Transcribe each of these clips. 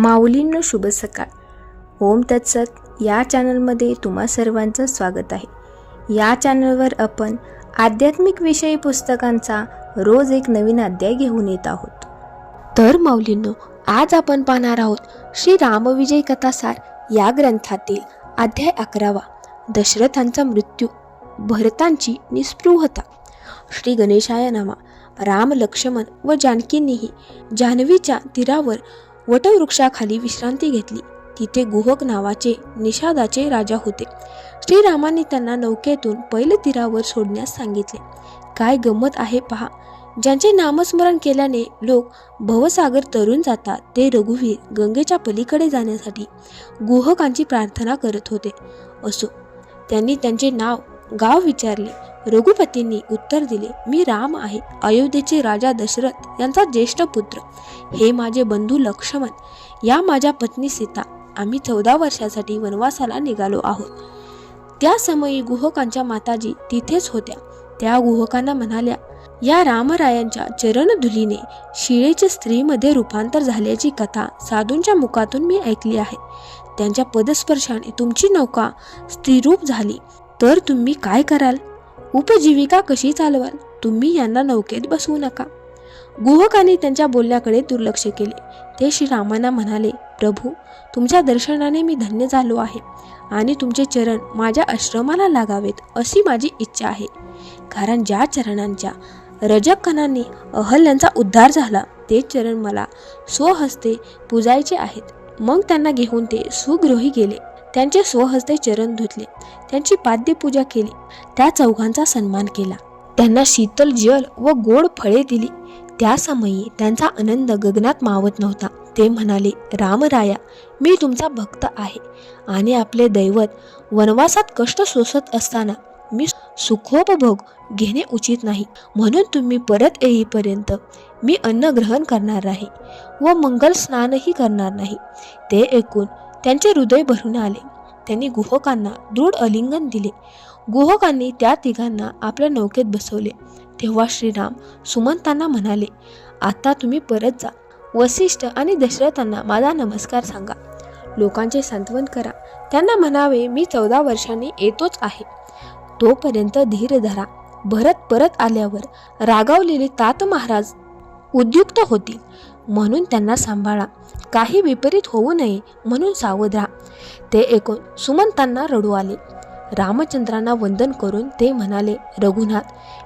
माऊलींनो शुभ सकाळ. ओम तत्सत. या चॅनलमध्ये तुम्हा सर्वांचं स्वागत आहे. या चॅनलवर आपण आध्यात्मिक विषयी पुस्तकांचा रोज एक नवीन अध्याय घेऊन येत आहोत. तर माऊलींनो आज आपण पाहणार आहोत श्री रामविजय कथासार या ग्रंथातील अध्याय अकरावा. दशरथांचा मृत्यू. भरतांची निस्पृहता. श्री गणेशाय नामा. राम लक्ष्मण व जानकींनीही जान्हवीच्या तीरावर वटवृक्षाखाली विश्रांती घेतली. तिथे गुहक नावाचे निषादाचे राजा होते. श्रीरामांनी त्यांना नौकेतून पहिले तीरावर सोडण्यास सांगितले. काय गंमत आहे पहा. ज्यांचे नामस्मरण केल्याने लोक भवसागर तरुण जातात ते रघुवीर गंगेच्या पलीकडे जाण्यासाठी गुहकांची प्रार्थना करत होते. असो त्यांनी त्यांचे नाव गाव विचारले. रघुपतींनी उत्तर दिले मी राम आहे अयोध्येचे राजा दशरथ यांचा ज्येष्ठ पुत्र. हे माझे बंधू लक्ष्मण. या माझ्या पत्नी सीता. आम्ही चौदा वर्षासाठी वनवासाला निघालो आहोत. त्या समयी गुहकांच्या माताजी तिथेच होत्या. त्या गुहकांना म्हणाल्या या रामरायांच्या चरणधुलीने शिळेच्या स्त्रीमध्ये रूपांतर झाल्याची कथा साधूंच्या मुखातून मी ऐकली आहे. त्यांच्या पदस्पर्शाने तुमची नौका स्त्रीरूप झाली. तर तुम्ही काय कराल? उपजीविका कशी चालवाल? तुम्ही यांना नौकेत बसवू नका. गुहकांनी त्यांच्या बोलण्याकडे दुर्लक्ष केले. ते श्रीरामांना म्हणाले प्रभू तुमच्या दर्शनाने मी धन्य झालो आहे आणि तुमचे चरण माझ्या आश्रमाला लागावेत अशी माझी इच्छा आहे. कारण ज्या चरणांच्या रजकणांनी अहल्यांचा उद्धार झाला ते चरण मला स्वहस्ते पूजायचे आहेत. मग त्यांना घेऊन ते सुगृही गेले. त्यांचे स्वहस्ते चरण धुतले. त्यांची पाद्यपूजा केली. त्या चौघांचा सन्मान केला. त्यांना शीतल जल व गोड फळे दिली. त्या समयी त्यांचा आनंद गगनात मावत नव्हता. ते म्हणाले रामराया मी तुमचा भक्त आहे. आणि आपले दैवत वनवासात कष्ट सोसत असताना मी सुखोपभोग घेणे उचित नाही. म्हणून तुम्ही परत येईपर्यंत मी अन्न ग्रहण करणार नाही व मंगल स्नानही करणार नाही. ते ऐकून त्यांचे हृदय भरून आले. त्यांनी गुहकांना दृढ अलिंगन दिले. गुहकांनी त्या तिघांना आपल्या नौकेत बसवले. तेव्हा श्रीराम सुमंतांना म्हणाले आता तुम्ही परत जा. वसिष्ठ आणि दशरथांना माझा नमस्कार सांगा. लोकांचे सांत्वन करा. त्यांना म्हणावे मी चौदा वर्षांनी येतोच आहे. तोपर्यंत धीर धरा. भरत परत आल्यावर रागावलेले तात महाराज उद्युक्त होतील. म्हणून त्यांना सांभाळा. काही विपरीत होऊ नये म्हणून सावध राहा. ते ऐकून सुमंतांना रडू आले. रामचंद्रांना वंदन करून ते म्हणाले रघुनाथ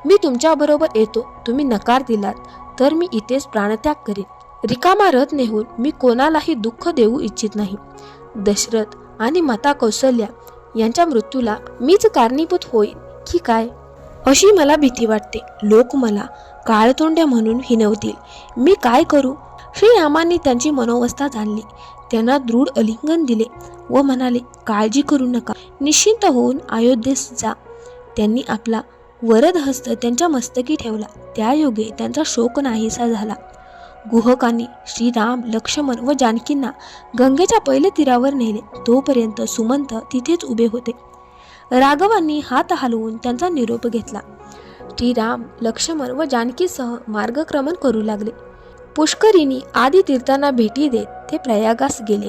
मी तुमच्याबरोबर येतो. तुम्ही नकार दिलात तर मी इथेच प्राणत्याग करेन. रिकामा रथ नेहून मी कोणालाही दुःख देऊ इच्छित नाही. दशरथ आणि माता कौशल्या यांच्या मृत्यूला मीच कारणीभूत होईन की काय? अशी मला भीती वाटते. लोक मला काळतोंड्या म्हणून हिनवतील मी काय करू? श्रीरामांनी त्यांची मनोवस्था जाणली. त्यांना दृढ अलिंगन दिले व म्हणाले काळजी करू नका. निश्चिंत होऊन अयोध्येस जा. त्यांनी आपला वरद हस्त त्यांच्या मस्तकी ठेवला. त्या योगे त्यांचा शोक नाहीसा झाला. गुहकांनी श्रीराम लक्ष्मण व जानकींना गंगेच्या पहिले तीरावर नेले. तोपर्यंत सुमंत तिथेच उभे होते. राघवांनी हात हलवून त्यांचा निरोप घेतला. श्रीराम लक्ष्मण व जानकीसह मार्गक्रमण करू लागले. पुष्करिणी आदी तीर्थांना भेटी देत ते प्रयागास गेले.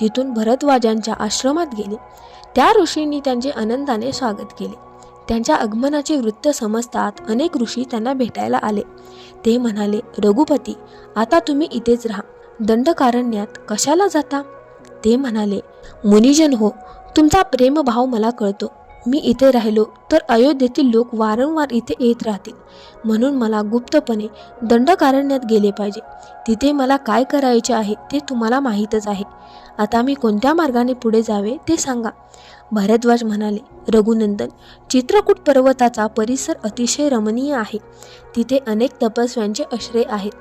तिथून भरद्वाजांच्या आश्रमात गेले. त्या ऋषींनी त्यांचे आनंदाने स्वागत केले. त्यांच्या आगमनाचे वृत्त समजतात अनेक ऋषी त्यांना भेटायला आले. ते म्हणाले रघुपती आता तुम्ही इथेच राहा. दंडकारण्यात कशाला जाता? ते म्हणाले मुनिजन हो तुमचा प्रेमभाव मला कळतो. मी इथे राहिलो तर अयोध्येतील लोक वारंवार इथे येत राहतील. म्हणून मला गुप्तपणे दंडकारण्यात गेले पाहिजे. तिथे मला काय करायचे आहे ते तुम्हाला माहीतच आहे. आता मी कोणत्या मार्गाने पुढे जावे ते सांगा. भारद्वाज म्हणाले रघुनंदन चित्रकूट पर्वताचा परिसर अतिशय रमणीय आहे. तिथे अनेक तपस्व्यांचे आश्रय आहेत.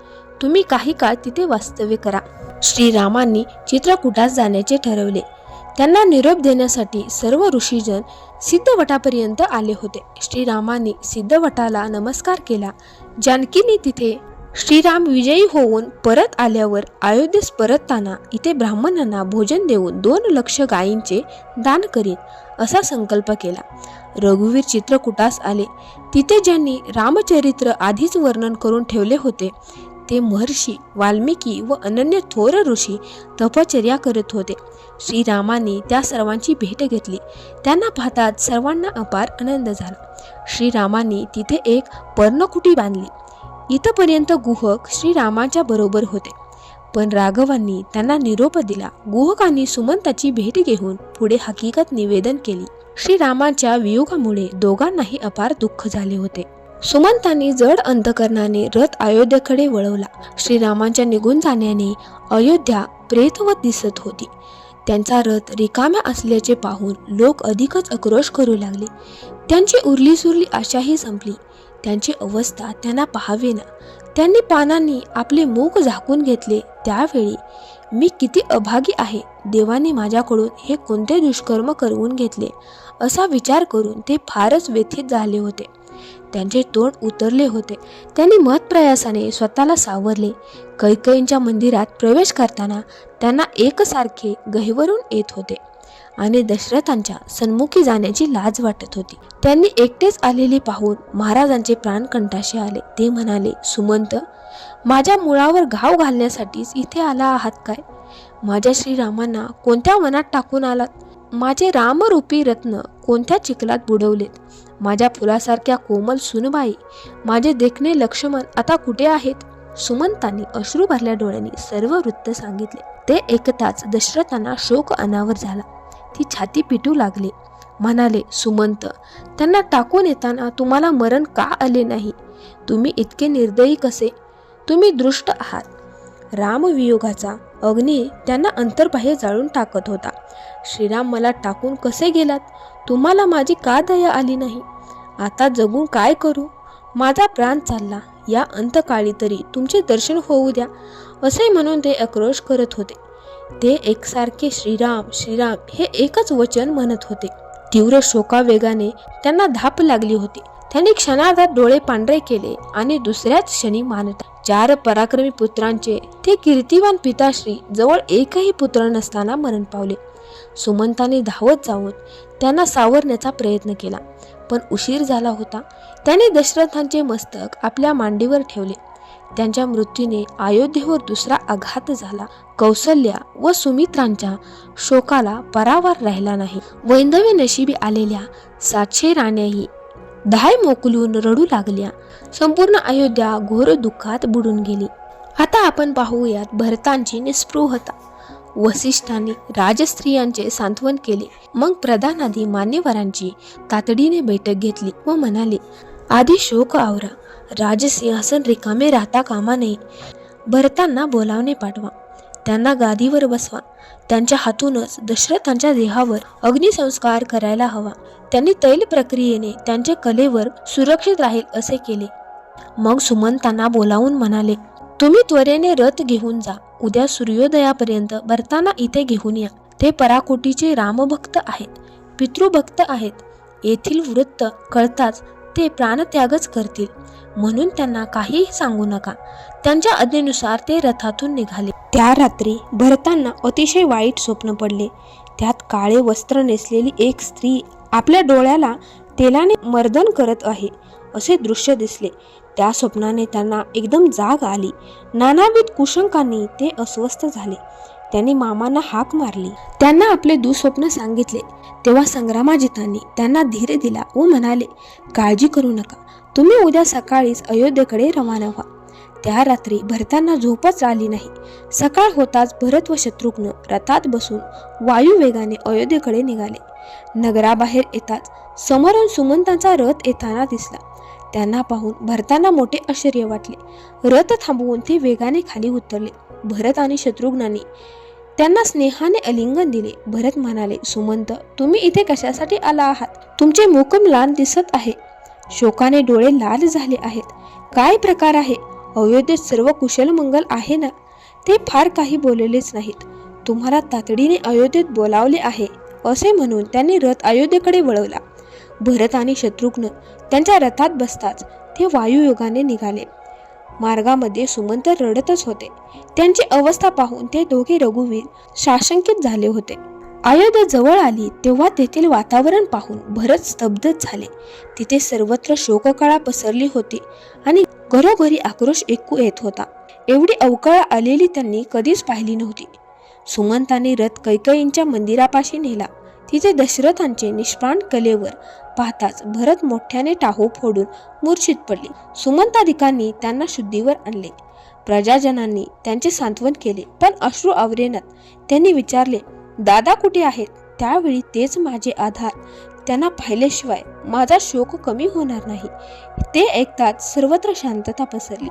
तुम्ही काही काळ तिथे वास्तव्य करा. श्रीरामांनी चित्रकूटास जाण्याचे ठरवले. त्यांना निरोप देण्यासाठी सर्व ऋषीजन सिद्धवटापर्यंत आले होते. श्रीरामांनी सिद्धवटाला नमस्कार केला. जानकीने तिथे श्रीराम विजयी होऊन परत आल्यावर अयोध्येस परतताना इथे ब्राह्मणांना भोजन देऊन दोन लक्ष गायींचे दान करीन असा संकल्प केला. रघुवीर चित्रकूटास आले. तिथे ज्यांनी रामचरित्र आधीच वर्णन करून ठेवले होते ते महर्षी वाल्मिकी व अनन्य थोर ऋषी तपचर्या करत होते. श्रीरामाने त्या सर्वांची भेट घेतली. त्यांना पाहताच सर्वांना अपार आनंद झाला. श्रीरामाने तिथे एक पर्णकुटी बांधली. इथपर्यंत गुहक श्रीरामाच्या बरोबर होते. पण राघवांनी त्यांना निरोप दिला. गुहकांनी सुमंताची भेट घेऊन पुढे हकीकत निवेदन केली. श्रीरामाच्या वियोगामुळे दोघांनाही अपार दुःख झाले होते. सुमंतांनी जड अंतकरणाने रथ अयोध्येकडे वळवला. श्रीरामांच्या निघून जाण्याने अयोध्या प्रेतवत दिसत होती. त्यांचा रथ रिकाम्या असल्याचे पाहून लोक अधिकच आक्रोश करू लागले. त्यांची उरली सुरली आशाही संपली. त्यांची अवस्था त्यांना पाहावेना. त्यांनी पानांनी आपले मूग झाकून घेतले. त्यावेळी मी किती अभागी आहे. देवाने माझ्याकडून हे कोणते दुष्कर्म करवून घेतले? असा विचार करून ते फारच व्यथित झाले होते. त्यांचे तोंड उतरले होते. त्यांनी महत्प्रयासाने स्वतःला सावरले. कैकईंच्या मंदिरात प्रवेश करताना त्यांना एकसारखे गहिवरून येत होते आणि दशरथांच्या सन्मुखी जाण्याची लाज वाटत होती. त्यांनी एकटेच आलेले पाहून महाराजांचे प्राण कंठाशी आले. ते म्हणाले सुमंत माझ्या मुळावर घाव घालण्यासाठीच इथे आला आहात काय? माझ्या श्रीरामांना कोणत्या वनात टाकून आलात? माझे रामरूपी रत्न कोणत्या चिखलात बुडवलेत? माझ्या फुलासारख्या कोमल सुनबाई माझे देखणे लक्ष्मण आता कुठे आहेत? सुमंतांनी अश्रू भरल्या डोळ्यांनी सर्व वृत्त सांगितले. ते ऐकताच दशरथांना शोक अनावर झाला. ती छाती पिटू लागली. म्हणाले सुमंत त्यांना टाकून येताना तुम्हाला मरण का आले नाही? तुम्ही इतके निर्दयी कसे? तुम्ही दृष्ट आहात. रामवियोगाचा अग्नी त्यांना अंतर्बाह्य जाळून टाकत होता. श्रीराम मला टाकून कसे गेलात? तुम्हाला माझी का दया आली नाही? आता जगून काय करू? माझा प्राण चालला. या अंतकाळी तरी तुमचे दर्शन होऊ द्या असे म्हणून ते आक्रोश करत होते. ते एकसारखे श्रीराम श्रीराम हे एकच वचन म्हणत होते. तीव्र शोकावेगाने त्यांना धाप लागली होती. त्यांनी क्षणार्धात डोळे पांढरे केले आणि दुसऱ्याच क्षणी मानत चार पराक्रमी पुत्रांचे ते कीर्तिवान पिताश्री जवळ एकही पुत्र नसताना मरण पावले. सुमंताने धावत जाऊन त्यांना सावरण्याचा प्रयत्न केला. पण उशीर झाला होता. त्याने दशरथांचे मस्तक आपल्या मांडीवर ठेवले. त्यांच्या मृत्यूने अयोध्येवर दुसरा आघात झाला. कौसल्या व सुमित्रांच्या शोकाला परावार राहिला नाही. वैंधव्य नशिबी आलेल्या सातशे राण्याही धाय मोकलून रडू लागल्या. संपूर्ण अयोध्या घोर दुःखात बुडून गेली. आता आपण पाहूयात भरतांची निस्पृहता वसिष्ठांनी राजस्त्रियांचे सांत्वन केले. मग प्रधानादी मान्यवरांची तातडीने बैठक घेतली व म्हणाले आधी शोक आवरा. राजसिंहासन रिकामे राहता कामा नये. भरतांना बोलावणे पाठवा. त्यांना गादीवर बसवा. त्यांच्या हातूनच दशरथांच्या देहावर अग्निसंस्कार करायला हवा. त्यांनी तैल प्रक्रियेने त्यांच्या कलेवर सुरक्षित राहील असे केले. मग सुमंतांना बोलावून म्हणाले तुम्ही त्वरेने रथ घेऊन जा. उद्या सूर्योदयापर्यंत भरताना इथे घेऊन या. ते पराकोटीचे रामभक्त आहेत. पितृभक्त आहेत. येथील वृत्त कळताच ते प्राणत्यागच करतील. म्हणून त्यांना काहीही सांगू नका. त्यांच्या आज्ञेनुसार ते रथातून निघाले. त्या रात्री भरतांना अतिशय वाईट स्वप्न पडले. त्यात काळे वस्त्र नेसलेली एक स्त्री आपल्या डोळ्याला तेलाने मर्दन करत आहे असे दृश्य दिसले. त्या स्वप्नाने त्यांना एकदम जाग आली. नानाविध कुशंकांनी ते अस्वस्थ झाले. त्यांनी मामांना हाक मारली. त्यांना आपले दुःस्वप्न सांगितले. तेव्हा संग्रामाजितांनी त्यांना धीर दिला व म्हणाले काळजी करू नका. तुम्ही उद्या सकाळीच अयोध्येकडे रवाना व्हा. त्या रात्री भरतांना झोपच आली नाही. सकाळ होताच भरत व शत्रुघ्न रथात बसून वायुवेगाने अयोध्येकडे निघाले. नगराबाहेर येताच समोरून सुमंतांचा रथ येताना दिसला. त्यांना पाहून भरतांना मोठे आश्चर्य वाटले. रथ थांबवून ते वेगाने खाली उतरले. भरत आणि शत्रुघ्नाने त्यांना स्नेहाने अलिंगन दिले. भरत म्हणाले सुमंत तुम्ही इथे कशासाठी आला आहात? तुमचे मुकम लाल दिसत आहे. शोकाने डोळे लाल झाले आहेत. काय प्रकार आहे? अयोध्येत सर्व कुशल मंगल आहे ना? ते फार काही बोललेच नाहीत. तुम्हाला तातडीने अयोध्येत बोलावले आहे असे म्हणून त्यांनी रथ अयोध्येकडे वळवला. भरत आणि शत्रुघ्न त्यांच्या रथात बसताच ते वायुयोगाने निघाले. मार्गामध्ये सुमंत रडतच होते. त्यांची अवस्था पाहून ते दोघे रघुवीर साशंकित झाले होते. अयोध्या जवळ आली तेव्हा तेथील वातावरण पाहून भरत स्तब्धच झाले. तिथे सर्वत्र शोककळा पसरली होती आणि घरोघरी आक्रोश ऐकू येत होता. एवढी अवकाळ आलेली त्यांनी कधीच पाहिली नव्हती. सुमंताने रथ कैकईंच्या मंदिरापाशी नेला. तिथे दशरथांचे निष्प्राण कलेवर पाहताच भरत मोठ्याने टाहो फोडून मूर्छित पडले. सुमंताधिकांनी त्यांना शुद्धीवर आणले. प्रजाजनांनी त्यांचे सांत्वन केले पण अश्रू आवरेनात. त्यांनी विचारले दादा कुठे आहेत? त्यावेळी तेच माझे आधार. त्यांना पाहिल्याशिवाय माझा शोक कमी होणार नाही. ते ऐकताच सर्वत्र शांतता पसरली.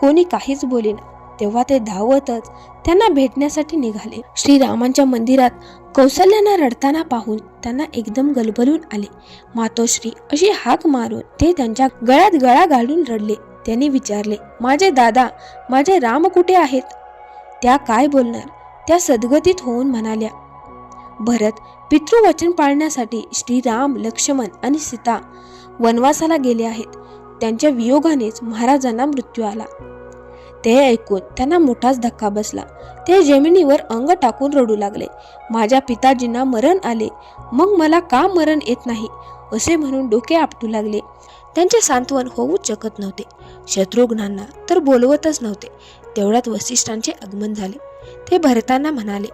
कोणी काहीच बोलेना. तेव्हा ते धावतच त्यांना भेटण्यासाठी निघाले. श्रीरामांच्या मंदिरात कौसल्यांना रडताना पाहून त्यांना एकदम गलबलून आले. मातोश्री अशी हाक मारून ते त्यांच्या गळ्यात गळा घालून रडले. त्यांनी विचारले माझे दादा माझे राम कुठे आहेत त्या काय बोलणार? त्या सद्गतीत होऊन म्हणाल्या भरत पितृवचन पाळण्यासाठी श्रीराम लक्ष्मण आणि सीता वनवासाला गेले आहेत. त्यांच्या वियोगानेच महाराजांना मृत्यू आला. ते ऐकून त्यांना मोठाच धक्का बसला. ते जमिनीवर अंग टाकून रडू लागले. माझ्या पिताजींना मरण आले. मग मला का मरण येत नाही? असे म्हणून डोके आपटू लागले. त्यांचे सांत्वन होऊच शकत नव्हते. शत्रुघ्नांना तर बोलवतच नव्हते. तेवढ्यात वसिष्ठांचे आगमन झाले. ते भरतांना म्हणाले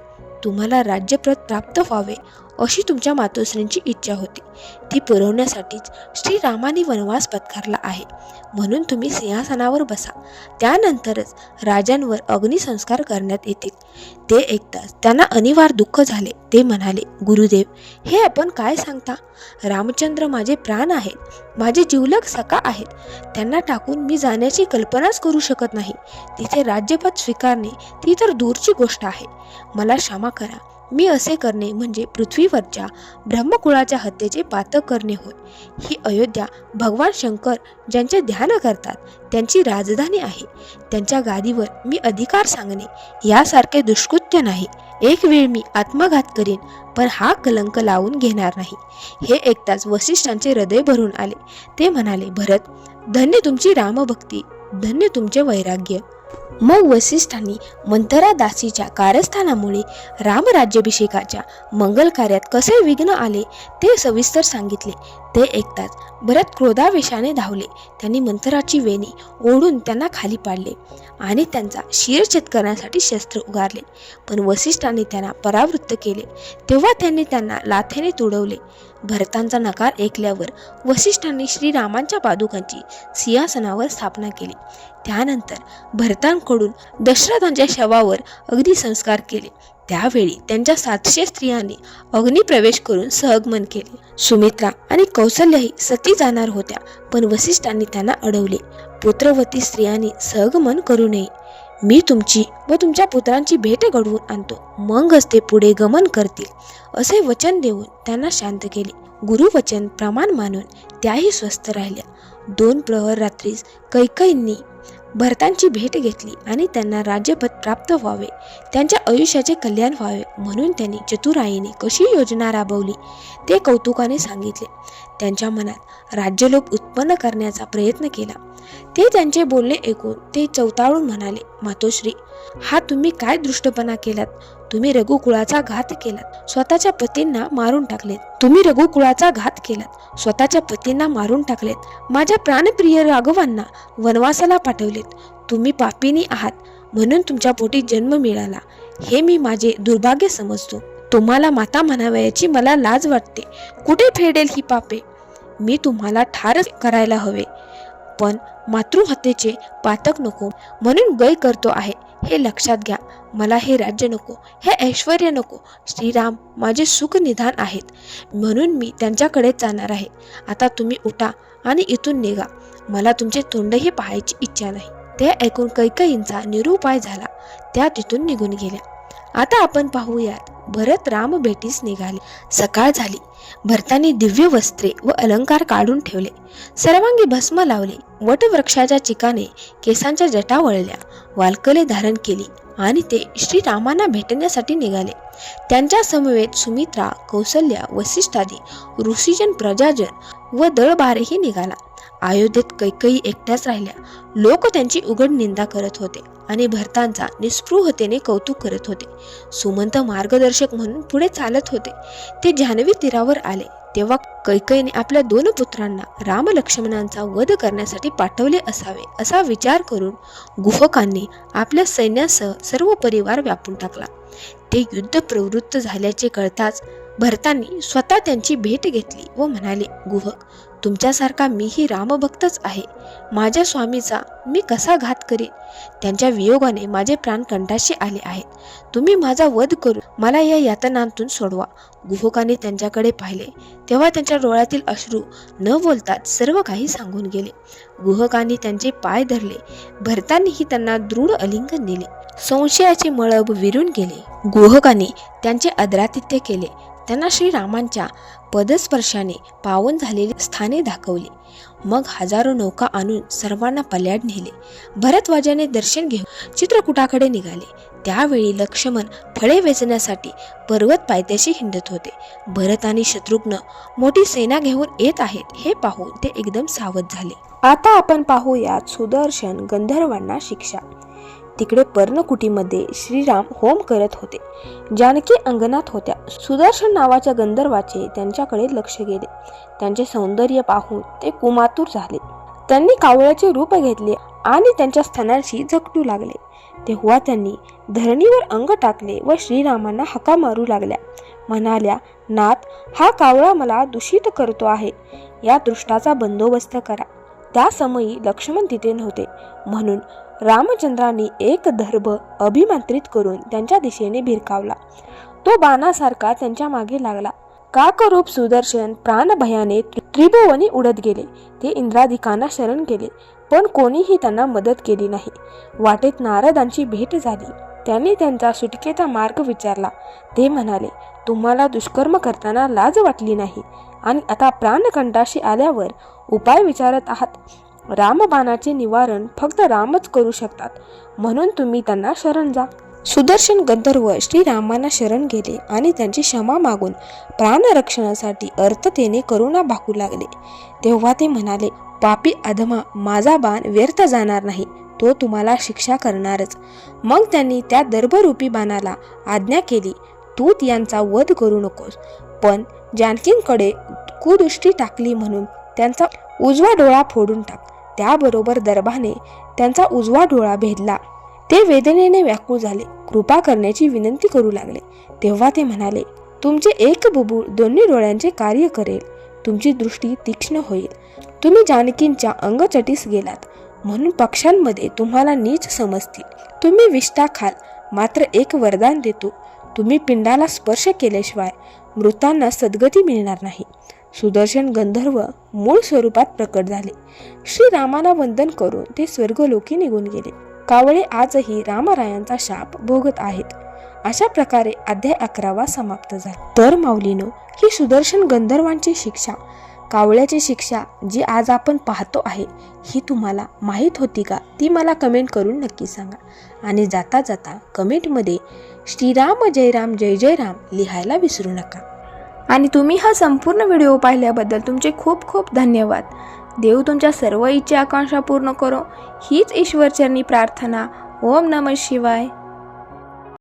तुम्हाला राज्यप्रत प्राप्त व्हावे. अशी तुमच्या मातोश्रींची इच्छा होती. ती पुरवण्यासाठीच श्रीरामाने वनवास पत्कारला आहे. म्हणून तुम्ही सिंहासनावर बसा. त्यानंतरच राजांवर अग्निसंस्कार करण्यात येतील. ते ऐकताच त्यांना अनिवार्य दुःख झाले. ते म्हणाले गुरुदेव हे आपण काय सांगता? रामचंद्र माझे प्राण आहेत. माझे जीवलग सखा आहेत. त्यांना टाकून मी जाण्याची कल्पनाच करू शकत नाही. तिथे राज्यपद स्वीकारणे ती तर दूरची गोष्ट आहे. मला क्षमा करा. मी असे करणे म्हणजे पृथ्वीवरच्या ब्रह्मकुळाच्या हत्येचे पातक करणे होय. ही अयोध्या भगवान शंकर ज्यांचे ध्यान करतात त्यांची राजधानी आहे. त्यांच्या गादीवर मी अधिकार सांगणे यासारखे दुष्कृत्य नाही. एक वेळ मी आत्मघात करीन पण हा कलंक लावून घेणार नाही. हे ऐकताच वसिष्ठांचे हृदय भरून आले. ते म्हणाले भरत धन्य तुमची रामभक्ती धन्य तुमचे वैराग्य. मग वसिष्ठांनी मंथरा दासीच्या कारस्थानामुळे रामराज्याभिषेकाच्या मंगल कार्यात कसे विघ्न आले ते सविस्तर सांगितले. ते ऐकताच भरत क्रोधावेशाने धावले. त्यांनी मंथराची वेणी ओढून त्यांना खाली पाडले आणि त्यांचा शिरछेद करण्यासाठी शस्त्र उगारले. पण वसिष्ठांनी त्यांना परावृत्त केले. तेव्हा त्यांनी त्यांना लाथेने तुडवले. भरतांचा नकार ऐकल्यावर वसिष्ठांनी श्रीरामांच्या पादुकांची सिंहासनावर स्थापना केली. त्यानंतर भरतांकडून दशरथांच्या शवावर अगदी संस्कार केले. त्यावेळी त्यांच्या सातशे स्त्रियांनी अग्निप्रवेश करून सहगमन केले. सुमित्रा आणि कौशल्यही सती जाणार होत्या पण वसिष्ठांनी त्यांना अडवले. पुत्रवती स्त्रियांनी सहगमन करू नये. मी तुमची व तुमच्या पुत्रांची भेट घडवून आणतो. मगच ते पुढे गमन करतील. असे वचन देऊन त्यांना शांत केले. गुरुवचन प्रमाण मानून त्याही स्वस्थ राहिल्या. दोन प्रहर रात्रीस कैकईंनी भरतांची भेट घेतली आणि त्यांना राज्यपद प्राप्त व्हावे. त्यांच्या आयुष्याचे कल्याण व्हावे म्हणून त्यांनी चतुराईने कशी योजना राबवली ते कौतुकाने सांगितले. त्यांच्या मनात राज्यलोभ उत्पन्न करण्याचा प्रयत्न केला. ते त्यांचे बोलणे ऐकून ते चवताळून म्हणाले मातोश्री हा तुम्ही काय दृष्टपणा केलात? तुम्ही रघुकुळाचा घात केलात. स्वतःच्या पतींना मारून टाकलेत. तुम्ही रघुकुळाचा घात केलात. स्वतःच्या पतींना मारून टाकलेत. माझ्या प्राणप्रिय राघवांना वनवासाला पाठवलेत. तुम्ही पापिनी आहात. म्हणून तुमच्या पोटी जन्म मिळाला. हे मी माझे दुर्भाग्य समजतो. तुम्हाला माता म्हणावयाची मला लाज वाटते. कुठे फेडेल ही पापे? मी तुम्हाला ठार करायला हवे. पण मातृहत्येचे पातक नको. म्हणून गय करतो आहे. हे लक्षात घ्या. मला हे राज्य नको हे ऐश्वर नको. श्रीराम माझे सुख निधान आहेत. म्हणून मी त्यांच्याकडे जाणार आहे. आता तुम्ही उठा आणि इथून निघा. मला तुमचे तोंडही पाहायची इच्छा नाही. ते ऐकून कैकईंचा निरुपाय झाला. त्या तिथून निघून गेल्या. आता आपण पाहूयात. भरत राम भेटीस निघाले. सकाळ झाली. भरताने दिव्य वस्त्रे व अलंकार काढून ठेवले. सर्वांगी भस्म लावले. वटवृक्षाच्या चिकाने केसांच्या जटा वळल्या. वालकले धारण केली आणि ते श्रीरामांना भेटण्यासाठी निघाले. त्यांच्या समवेत सुमित्रा कौसल्या वसिष्ठादी ऋषीजन प्रजाजन व दळबारही निघाला. अयोध्येत कैकई एकट्याच राहिल्या. लोक त्यांची उघड निंदा करत होते आणि भरतांचा निस्पृहतेने कौतुक करत होते. सुमंत मार्गदर्शक म्हणून पुढे चालत होते. ते जान्हवी तीरावर आले. तेव्हा कैकईने आपल्या दोन पुत्रांना राम लक्ष्मणांचा वध करण्यासाठी पाठवले असावे असा विचार करून गुहकांनी आपल्या सैन्यासह सर्व परिवार व्यापून टाकला. ते युद्ध प्रवृत्त झाल्याचे कळताच भरतांनी स्वतः त्यांची भेट घेतली व म्हणाले गुहक तुमच्यासारखा मीही रामभक्तच आहे. माझ्या स्वामीचा मी कसा घात करीन? त्यांच्या वियोगाने माझे प्राण कंठाशी आले आहेत. तुम्ही माझा वध करून मला या यातनांतून सोडवा. गुहकाने त्यांच्याकडे पाहिले. तेव्हा त्यांच्या डोळ्यातील अश्रू न बोलताच सर्व काही सांगून गेले. गुहकांनी त्यांचे पाय धरले. भरतांनीही त्यांना दृढ अलिंगन दिले. संशयाचे मळब विरून गेले. गुहकांनी त्यांचे आदरातिथ्य केले. त्यांना श्रीरामांच्या पदस्पर्शाने पावन झालेली स्थाने दाखवली. मग हजारो नौका आणून सर्वांना पल्याड नेले. भरतवाजाने दर्शन घेऊन चित्रकूटाकडे निघाले. त्यावेळी लक्ष्मण फळे वेचण्यासाठी पर्वत पायथ्याशी हिंडत होते. भरत आणि शत्रुघ्न मोठी सेना घेऊन येत आहेत हे पाहून ते एकदम सावध झाले. आता आपण पाहूयात सुदर्शन गंधर्वांना शिक्षा. तिकडे पर्णकुटीमध्ये श्रीराम होम करत होते. जानकी अंगणात होत्या. सुदर्शन नावाच्या गंधर्वाचे त्यांच्याकडे लक्ष गेले. त्यांचे सौंदर्य पाहून ते कुमातूर झाले. त्यांनी कावळ्याचे रूप घेतले आणि त्यांच्या स्तनांशी झकटू लागले. तेव्हा त्यांनी धरणीवर अंग टाकले व श्रीरामांना हका मारू लागल्या. म्हणाल्या नाथ हा कावळा मला दूषित करतो आहे. या दृष्टाचा बंदोबस्त करा. त्या समयी लक्ष्मण तिथे नव्हते. म्हणून रामचंद्रांनी एक धर्भ अभिमंत्रित करून त्यांच्या दिशेने भिरकावला. तो बाणासारखा त्यांच्या मागे लागला. काकरूप सुदर्शन प्राणभयाने त्रिभुवनी उडत गेले. ते इंद्राधिकांना शरण गेले पण कोणीही त्यांना मदत केली नाही. वाटेत नारदांची भेट झाली. त्यांनी त्यांचा सुटकेचा मार्ग विचारला. ते म्हणाले तुम्हाला दुष्कर्म करताना लाज वाटली नाही आणि आता प्राणकंठाशी आल्यावर उपाय विचारत आहात. रामबाणाचे निवारण फक्त रामच करू शकतात. म्हणून तुम्ही त्यांना शरण जा. सुदर्शन गंधर्व श्रीरामांना शरण गेले आणि त्यांची क्षमा मागून प्राणरक्षणासाठी अर्थतेने करुणा भाकू लागले. तेव्हा ते म्हणाले पापी अधमा माझा बाण व्यर्थ जाणार नाही. तो तुम्हाला शिक्षा करणारच. मग त्यांनी त्या दर्भरूपी बाणाला आज्ञा केली तूत यांचा वध करू नकोस. पण जानकींकडे कुदृष्टी टाकली म्हणून त्यांचा उजवा डोळा फोडून टाक. त्याबरोबर दर्भाने त्यांचा उजवा डोळा भेदला. ते वेदनेने व्याकुळ झाले. कृपा करण्याची विनंती करू लागले. तेव्हा ते म्हणाले तुमचे एक बुबुळ दोन्ही डोळ्यांचे कार्य करेल. तुमची दृष्टी तीक्ष्ण होईल. तुम्ही जानकींच्या अंगचटीस गेलात. म्हणून पक्षांमध्ये तुम्हाला नीच समजतील. तुम्ही विष्ठा खाल. मात्र एक वरदान देतो. तुम्ही पिंडाला स्पर्श केल्याशिवाय मृतांना सद्गती मिळणार नाही. सुदर्शन गंधर्व मूळ स्वरूपात प्रकट झाले. श्रीरामाला वंदन करून ते स्वर्गलोकी निघून गेले. कावळे आजही रामरायांचा शाप भोगत आहेत. अशा प्रकारे अध्याय अकरावा समाप्त झाला. तर माऊलीनो ही सुदर्शन गंधर्वांची शिक्षा कावळ्याची शिक्षा जी आज आपण पाहतो आहे ही तुम्हाला माहीत होती का ती मला कमेंट करून नक्की सांगा. आणि जाता जाता कमेंटमध्ये श्रीराम जय राम जय जय राम लिहायला विसरू नका. आणि तुम्ही हा संपूर्ण व्हिडिओ पाहिल्याबद्दल तुमचे खूप खूप धन्यवाद. देव तुमच्या सर्व इच्छा आकांक्षा पूर्ण करो. हीच ईश्वरचरणी प्रार्थना. ओम नम शिवाय.